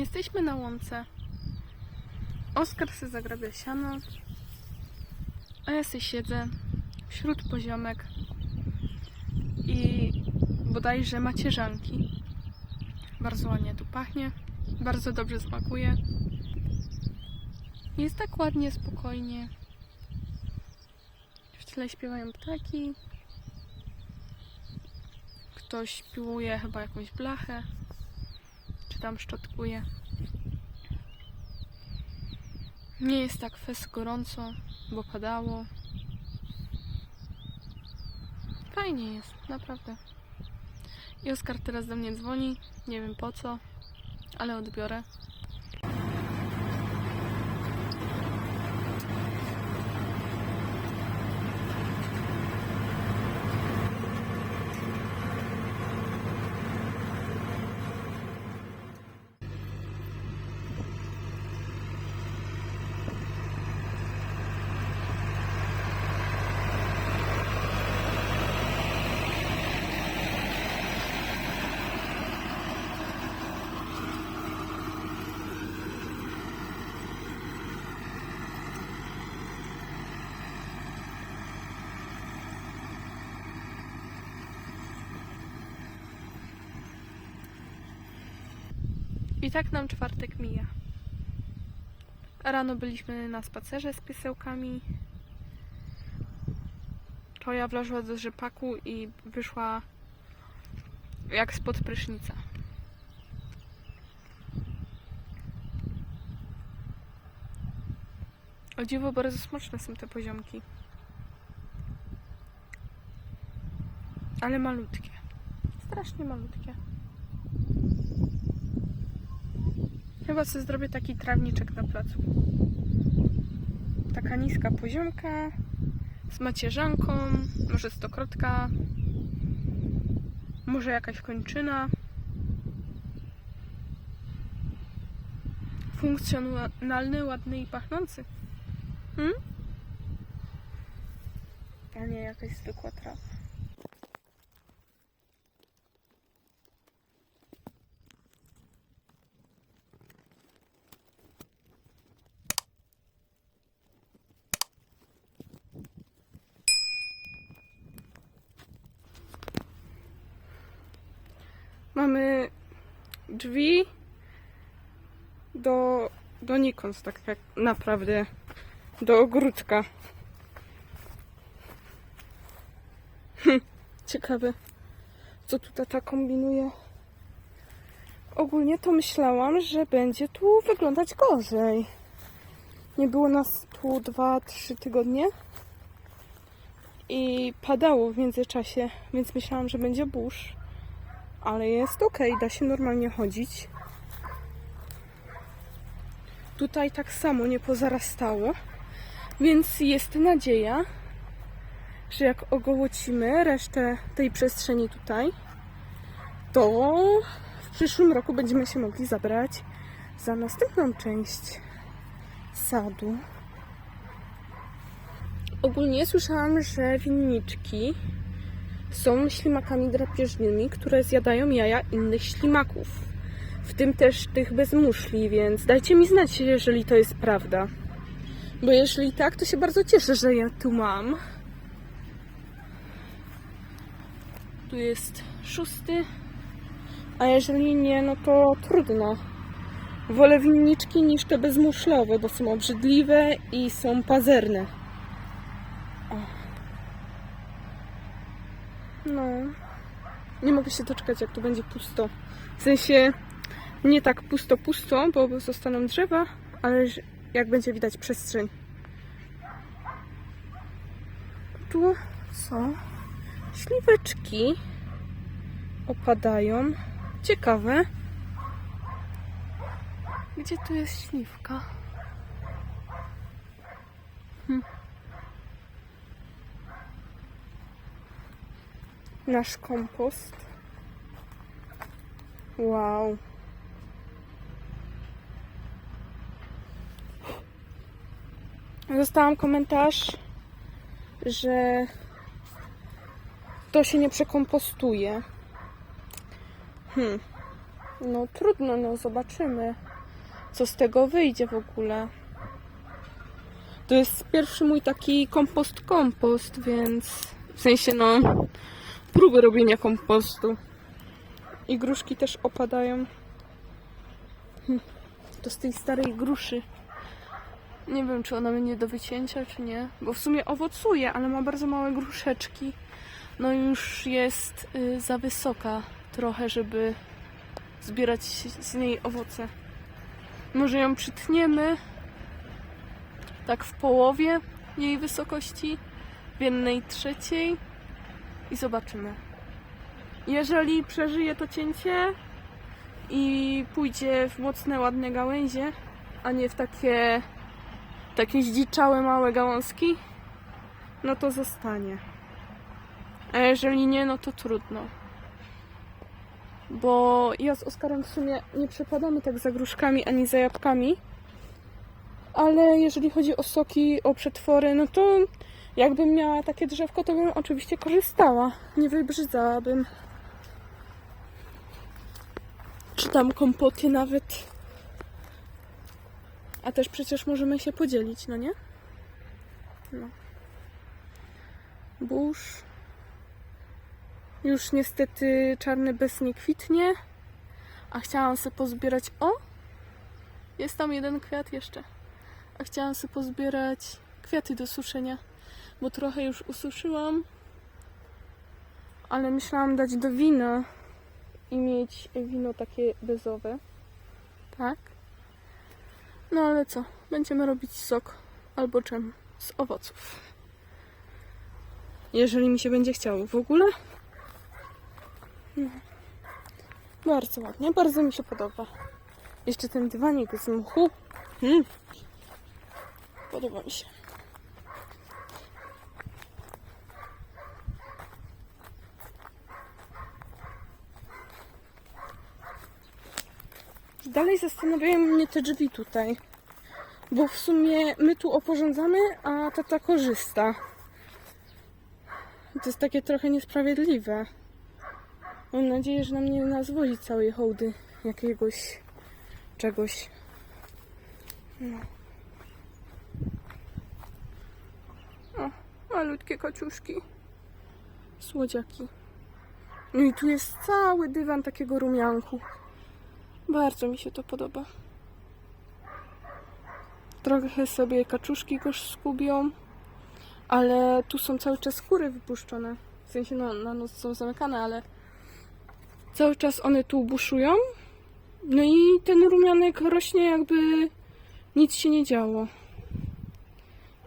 Jesteśmy na łące. Oskar se zagrabia siano. A ja se siedzę wśród poziomek i bodajże macierzanki. Bardzo ładnie tu pachnie, bardzo dobrze smakuje. Jest tak ładnie, spokojnie. W tle śpiewają ptaki. Ktoś piłuje chyba jakąś blachę, tam szczotkuje. Nie jest tak fest gorąco, bo padało. Fajnie jest, naprawdę. I Oskar teraz do mnie dzwoni. Nie wiem po co, ale odbiorę. I tak nam czwartek mija. Rano byliśmy na spacerze z piesełkami. Toja wleżła do rzepaku i wyszła jak spod prysznica. O dziwo, bardzo smaczne są te poziomki. Ale malutkie. Strasznie malutkie. Chyba sobie zrobię taki trawniczek na placu. Taka niska poziomka z macierzanką, może stokrotka, może jakaś kończyna. Funkcjonalny, ładny i pachnący. Hmm? A nie jakaś zwykła trawa. Drzwi do, donikąd, tak jak naprawdę do ogródka. Hm, ciekawe, co tu tata kombinuje. Ogólnie to myślałam, że będzie tu wyglądać gorzej. Nie było nas tu 2-3 tygodnie i padało w międzyczasie, więc myślałam, że będzie burz ale jest ok, da się normalnie chodzić. Tutaj tak samo nie pozarastało, więc jest nadzieja, że jak ogołocimy resztę tej przestrzeni tutaj, to w przyszłym roku będziemy się mogli zabrać za następną część sadu. Ogólnie słyszałam, że winniczki są ślimakami drapieżnymi, które zjadają jaja innych ślimaków. W tym też tych bez muszli, więc dajcie mi znać, jeżeli to jest prawda. Bo jeżeli tak, to się bardzo cieszę, że ja tu mam. Tu jest szósty. A jeżeli nie, no to trudno. Wolę winniczki niż te bezmuszlowe, bo są obrzydliwe i są pazerne. No. Nie mogę się doczekać, jak tu będzie pusto. W sensie nie tak pusto, pusto, bo zostaną drzewa, ale jak będzie widać przestrzeń. Tu są śliweczki. Opadają. Ciekawe. Gdzie tu jest śliwka? Nasz kompost. Wow. Dostałam komentarz, że to się nie przekompostuje. Hmm. No trudno, no zobaczymy. co z tego wyjdzie w ogóle. To jest pierwszy mój taki kompost kompost, więc w sensie no próby robienia kompostu. I gruszki też opadają. Hm, To z tej starej gruszy. Nie wiem, czy ona będzie do wycięcia, czy nie. Bo w sumie owocuje, ale ma bardzo małe gruszeczki. No już jest y, za wysoka trochę, żeby zbierać z niej owoce. Może ją przytniemy tak w połowie jej wysokości, w jednej trzeciej i zobaczymy. Jeżeli przeżyje to cięcie i pójdzie w mocne, ładne gałęzie, a nie w takie, takie zdziczałe, małe gałązki, no to zostanie. A jeżeli nie, no to trudno. Bo ja z Oskarem w sumie nie przepadamy tak za gruszkami ani za jabłkami. Ale jeżeli chodzi o soki, o przetwory, no to jakbym miała takie drzewko, to bym oczywiście korzystała. Nie wybrzydzałabym. Czy tam kompoty nawet. A też przecież możemy się podzielić, no nie? No. Burz. Już niestety czarny bez nie kwitnie. A chciałam sobie pozbierać. O! Jest tam jeden kwiat jeszcze. A chciałam sobie pozbierać kwiaty do suszenia. Bo trochę już ususzyłam. Ale myślałam dać do wina i mieć wino takie bezowe. Tak? No ale co? Będziemy robić sok albo czym? Z owoców. Jeżeli mi się będzie chciało w ogóle. No. Bardzo ładnie, bardzo mi się podoba. Jeszcze ten dywanik z mchu. Mm. Podoba mi się. Dalej zastanawiają mnie te drzwi tutaj. Bo w sumie my tu oporządzamy, a tata korzysta. To jest takie trochę niesprawiedliwe. Mam nadzieję, że nam nie nazwoli całej hołdy jakiegoś czegoś. No. O, malutkie kociuszki. Słodziaki. No i tu jest cały dywan takiego rumianku. Bardzo mi się to podoba. Trochę sobie kaczuszki go skubią, ale tu są cały czas kury wypuszczone. W sensie no, na noc są zamykane, ale cały czas one tu buszują. No i ten rumianek rośnie jakby nic się nie działo.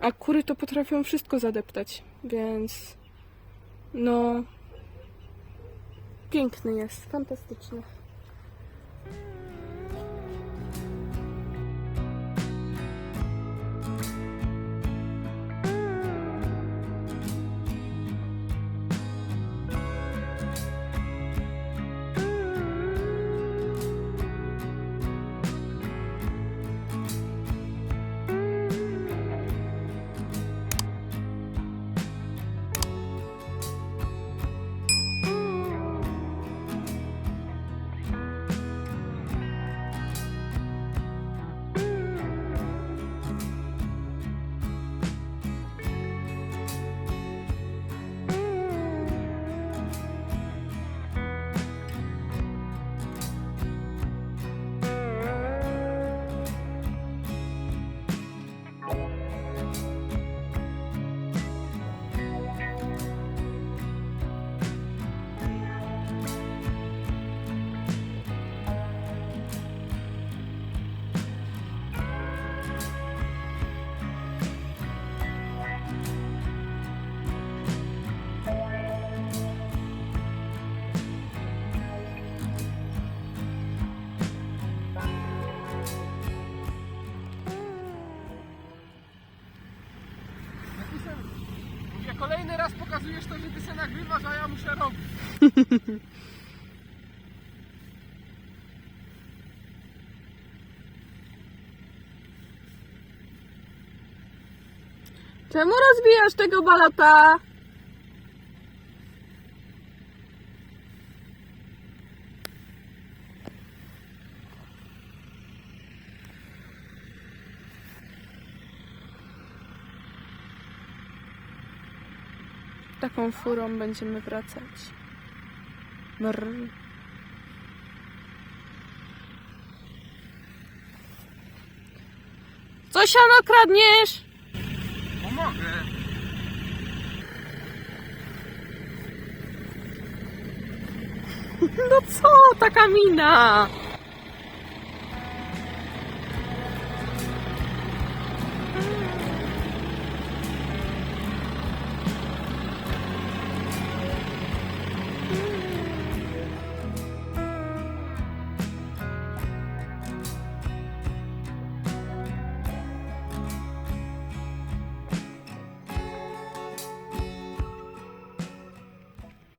A kury to potrafią wszystko zadeptać, więc no piękny jest, fantastyczny. Pokazujesz to, że ty se nagrywasz, a ja muszę robić. Czemu rozbijasz tego balota? Taką furą będziemy wracać. Brr. Co siano kradniesz? Pomogę. No co, taka mina?